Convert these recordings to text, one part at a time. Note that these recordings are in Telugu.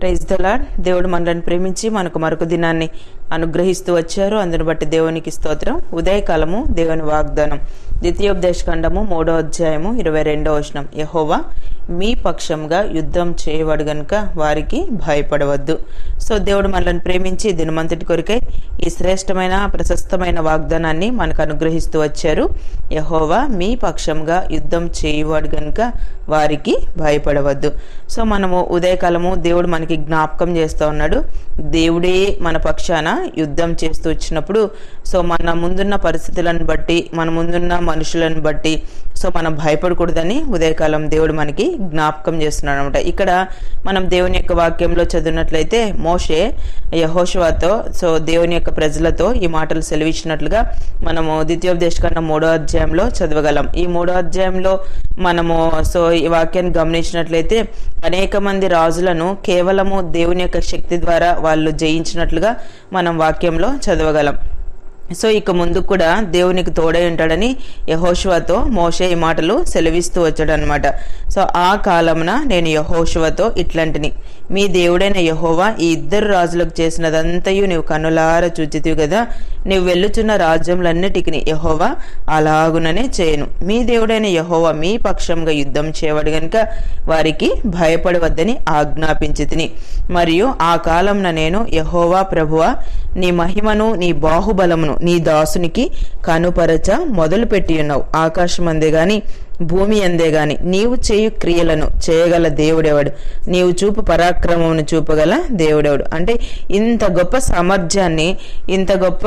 ప్రైజ్ దలాడ్ దేవుడు మనలను ప్రేమించి మనకు మరొక దినాన్ని అనుగ్రహిస్తూ వచ్చారు. అందును బట్టి దేవునికి స్తోత్రం. ఉదయకాలము దేవుని వాగ్దానం. ద్వితీయోపదేశఖండము మూడో అధ్యాయము ఇరవై రెండో వచనం. యహోవా మీ పక్షంగా యుద్ధం చేయవాడు గనుక వారికి భయపడవద్దు. సో దేవుడు మనల్ని ప్రేమించి దినమంతటి కొరికై ఈ శ్రేష్టమైన ప్రశస్తమైన వాగ్దానాన్ని మనకు అనుగ్రహిస్తూ వచ్చారు. యహోవా మీ పక్షంగా యుద్ధం చేయవాడు గనుక వారికి భయపడవద్దు. సో మనము ఉదయకాలము దేవుడు మనకి జ్ఞాపకం చేస్తూ ఉన్నాడు. దేవుడే మన పక్షాన యుద్ధం చేస్తూ వచ్చినప్పుడు సో మన ముందున్న పరిస్థితులను బట్టి మన ముందున్న మనుషులను బట్టి సో మనం భయపడకూడదని ఉదయకాలం దేవుడు మనకి జ్ఞాపకం చేస్తున్నాడు అనమాట ఇక్కడ మనం దేవుని యొక్క వాక్యంలో చదివినట్లయితే మోషే యహోషవాతో సో దేవుని యొక్క ప్రజలతో ఈ మాటలు సెలవిచ్చినట్లుగా మనము ద్వితీయోపదేశకన్న మూడో అధ్యాయంలో చదవగలం. ఈ మూడో అధ్యాయంలో మనము సో ఈ వాక్యాన్ని గమనించినట్లయితే అనేక మంది రాజులను కేవలము దేవుని యొక్క శక్తి ద్వారా వాళ్ళు జయించినట్లుగా మనం వాక్యంలో చదవగలం. సో ఇక ముందు కూడా దేవునికి తోడై ఉంటాడని యహోశువతో మోషే ఈ మాటలు సెలవిస్తూ వచ్చాడు అనమాట సో ఆ కాలమున నేను యహోశువతో ఇట్లాంటిని. మీ దేవుడైన యహోవా ఈ ఇద్దరు రాజులకు చేసినదంతయు నీవు కన్నులార చూచితివి కదా. నీవు వెళ్ళుచున్న రాజ్యములన్నిటికి యహోవా అలాగుననే చేయను. మీ దేవుడైన యహోవా మీ పక్షంగా యుద్ధం చేయవాడు గనుక వారికి భయపడవద్దని ఆజ్ఞాపించి మరియు ఆ కాలంన నేను యహోవా ప్రభువ నీ మహిమను నీ బాహుబలమును నీ దాసునికి కనుపరచ మొదలుపెట్టి ఉన్నావు ఆకాశం అందే గాని భూమి అందే గాని. నీవు చేయు క్రియలను చేయగల దేవుడెవడు? నీవు చూపు పరాక్రమమును చూపగల దేవుడెవడు? అంటే ఇంత గొప్ప సామర్థ్యాన్ని ఇంత గొప్ప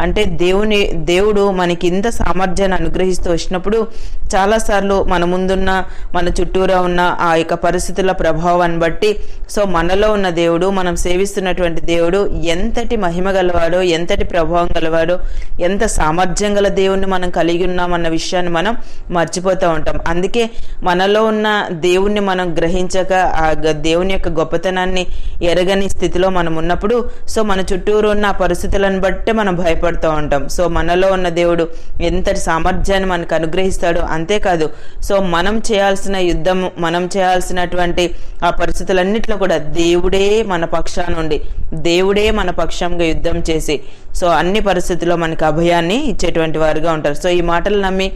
అంటే దేవుని దేవుడు మనకి ఇంత సామర్థ్యాన్ని అనుగ్రహిస్తూ వచ్చినప్పుడు చాలాసార్లు మన ముందున్న మన చుట్టూరా ఉన్న ఆ యొక్క పరిస్థితుల ప్రభావాన్ని బట్టి సో మనలో ఉన్న దేవుడు మనం సేవిస్తున్నటువంటి దేవుడు ఎంతటి మహిమ గలవాడో ఎంతటి ప్రభావం గలవాడో ఎంత సామర్థ్యం గల దేవుణ్ణి మనం కలిగి ఉన్నామన్న విషయాన్ని మనం మర్చి మర్చిపోతూ ఉంటాం. అందుకే మనలో ఉన్న దేవుణ్ణి మనం గ్రహించక ఆ గ- దేవుని యొక్క గొప్పతనాన్ని ఎరగని స్థితిలో మనం ఉన్నప్పుడు సో మన చుట్టూరు ఉన్న పరిస్థితులను బట్టే మనం భయపడుతూ ఉంటాం. సో మనలో ఉన్న దేవుడు ఎంతటి సామర్థ్యాన్ని మనకు అనుగ్రహిస్తాడు అంతేకాదు సో మనం చేయాల్సిన యుద్ధం మనం చేయాల్సినటువంటి ఆ పరిస్థితులన్నింటిలో కూడా దేవుడే మన పక్షాన ఉండి దేవుడే మన పక్షంగా యుద్ధం చేసి సో అన్ని పరిస్థితుల్లో మనకి అభయాన్ని ఇచ్చేటువంటి వారుగా ఉంటారు. సో ఈ మాటలు నమ్మి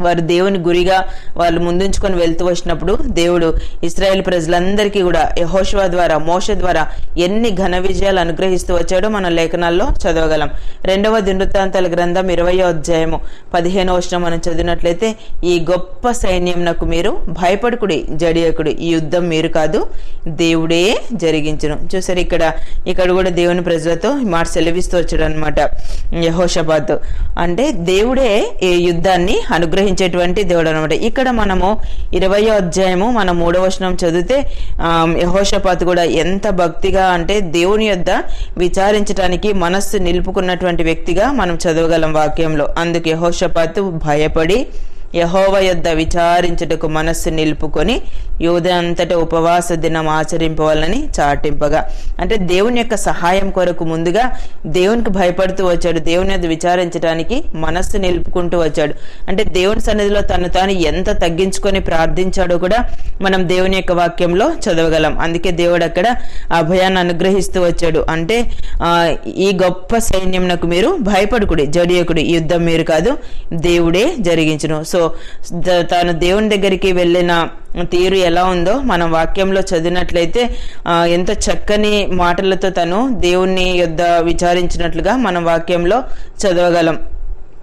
వారు దేవుని గురిగా వాళ్ళు ముందుంచుకొని వెళ్తూ వచ్చినప్పుడు దేవుడు ఇస్రాయేల్ ప్రజలందరికీ కూడా యహోషువా ద్వారా మోష ద్వారా ఎన్ని ఘన విజయాలు అనుగ్రహిస్తూ వచ్చాడో మన లేఖనాల్లో చదవగలం. రెండవ దినృత్తాంతాల గ్రంథం ఇరవయో అధ్యాయము పదిహేనో వచ్చిన మనం చదివినట్లయితే ఈ గొప్ప సైన్యంనకు మీరు భయపడుకుడి జడియకుడి. ఈ యుద్ధం మీరు కాదు దేవుడే జరిగించను. చూసారు ఇక్కడ ఇక్కడ కూడా దేవుని ప్రజలతో మాట సెలవిస్తూ వచ్చాడు అనమాట యహోషబాద్ అంటే దేవుడే ఈ యుద్ధాన్ని అనుగ్రహించేటువంటి దేవుడు అనమాట ఇక్కడ మనము ఇరవయో అధ్యాయము మన మూడవ వచనం చదివితే యహోషపాత్ కూడా ఎంత భక్తిగా అంటే దేవుని యొద్ద విచారించడానికి మనస్సు నిలుపుకున్నటువంటి వ్యక్తిగా మనం చదవగలం వాక్యంలో. అందుకు యహోషపాత్ భయపడి యహోవ యొద్ద విచారించుటకు మనస్సు నిలుపుకొని యోధ ఉపవాస దినం ఆచరింపవాలని చాటింపగా. అంటే దేవుని యొక్క సహాయం కొరకు ముందుగా దేవునికి భయపడుతూ వచ్చాడు. దేవుని యొద్ విచారించడానికి మనస్సు నిలుపుకుంటూ వచ్చాడు. అంటే దేవుని సన్నిధిలో తను తాను ఎంత తగ్గించుకొని ప్రార్థించాడో కూడా మనం దేవుని యొక్క వాక్యంలో చదవగలం. అందుకే దేవుడు అక్కడ అభయాన్ని అనుగ్రహిస్తూ వచ్చాడు. అంటే ఈ గొప్ప సైన్యంకు మీరు భయపడుకుడి జడియకుడి. యుద్ధం మీరు కాదు దేవుడే జరిగించును. సో ద- తాను దేవుని దగ్గరికి వెళ్ళిన తీరు ఎలా ఉందో మనం వాక్యంలో చదివినట్లయితే ఎంత ఎంతో చక్కని మాటలతో తను దేవుణ్ణి యొద్ద విచారించినట్లుగా మనం వాక్యంలో చదవగలం.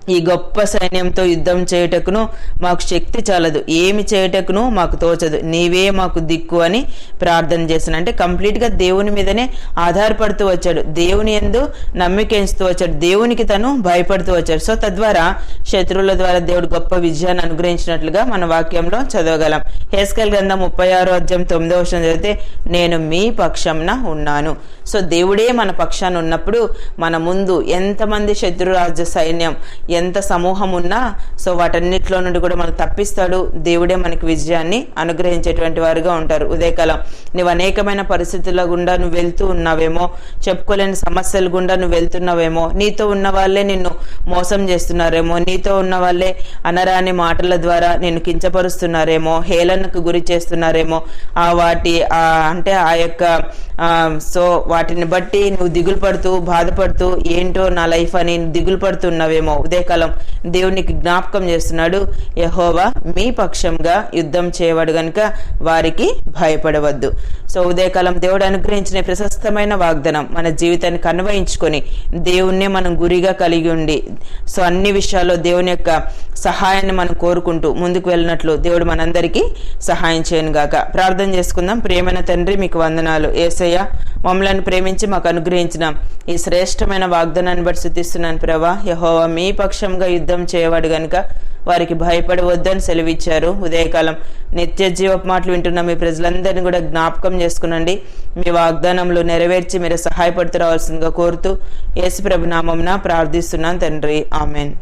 ఈ గొప్ప సైన్యంతో యుద్ధం చేయుటకును మాకు శక్తి చాలదు. ఏమి చేయుటకును మాకు తోచదు. నీవే మాకు దిక్కు అని ప్రార్థన చేసిన. అంటే కంప్లీట్గా దేవుని మీదనే ఆధారపడుతూ వచ్చాడు. దేవుని ఎందు నమ్మిక వచ్చాడు. దేవునికి తను భయపడుతూ వచ్చాడు. సో తద్వారా శత్రువుల ద్వారా దేవుడు గొప్ప విజయాన్ని అనుగ్రహించినట్లుగా మన వాక్యంలో చదవగలం. హేస్కల్ గ్రంథం ముప్పై ఆరో అధ్యాయం తొమ్మిదో వర్షం చదివితే నేను మీ పక్షంన ఉన్నాను. సో దేవుడే మన పక్షాన ఉన్నప్పుడు మన ముందు ఎంతమంది శత్రురాజ్య సైన్యం ఎంత సమూహం ఉన్నా సో వాటన్నిటిలో నుండి కూడా మనం తప్పిస్తాడు. దేవుడే మనకి విజయాన్ని అనుగ్రహించేటువంటి వారుగా ఉంటారు. ఉదయకాలం నువ్వు అనేకమైన పరిస్థితుల గుండా నువ్వు వెళ్తూ ఉన్నావేమో చెప్పుకోలేని సమస్యల గుండా నువ్వు వెళ్తున్నావేమో నీతో ఉన్న వాళ్ళే నిన్ను మోసం చేస్తున్నారేమో నీతో ఉన్న వాళ్ళే అనరాని మాటల ద్వారా నిన్ను కించపరుస్తున్నారేమో హేళనకు గురి చేస్తున్నారేమో ఆ వాటి ఆ అంటే ఆ యొక్క సో వాటిని బట్టి నువ్వు దిగులు పడుతూ బాధపడుతూ ఏంటో నా లైఫ్ అని దిగులు పడుతున్నావేమో ఉదయకాలం దేవునికి జ్ఞాపకం చేస్తున్నాడు యహోవా మీ పక్షంగా యుద్ధం చేయవాడు గనుక వారికి భయపడవద్దు. సో ఉదయకాలం దేవుడు అనుగ్రహించిన ప్రశస్తమైన వాగ్దానం మన జీవితానికి అన్వయించుకొని దేవుణ్ణే మనం గురిగా కలిగి ఉండి సో అన్ని విషయాల్లో దేవుని యొక్క సహాయాన్ని మనం కోరుకుంటూ ముందుకు వెళ్ళినట్లు దేవుడు మనందరికీ సహాయం చేయను గాక ప్రార్థన చేసుకుందాం. ప్రేమైన తండ్రి మీకు వందనాలు. ఏసయ్య మమ్మలను ప్రేమించి మాకు అనుగ్రహించిన ఈ శ్రేష్టమైన వాగ్దానాన్ని బట్టి శుద్ధిస్తున్నాను ప్రభా. యహోవా మీ పక్షంగా యుద్ధం చేయవాడు గనుక వారికి భయపడవద్దని సెలవిచ్చారు. ఉదయకాలం నిత్య జీవ మాటలు వింటున్న మీ ప్రజలందరినీ కూడా జ్ఞాపకం చేసుకునండి. మీ వాగ్దానంలో నెరవేర్చి మీరు సహాయపడుతూ రావాల్సిందిగా కోరుతూ యేసుప్రభు నామంన ప్రార్థిస్తున్నాను తండ్రి. ఆమెన్.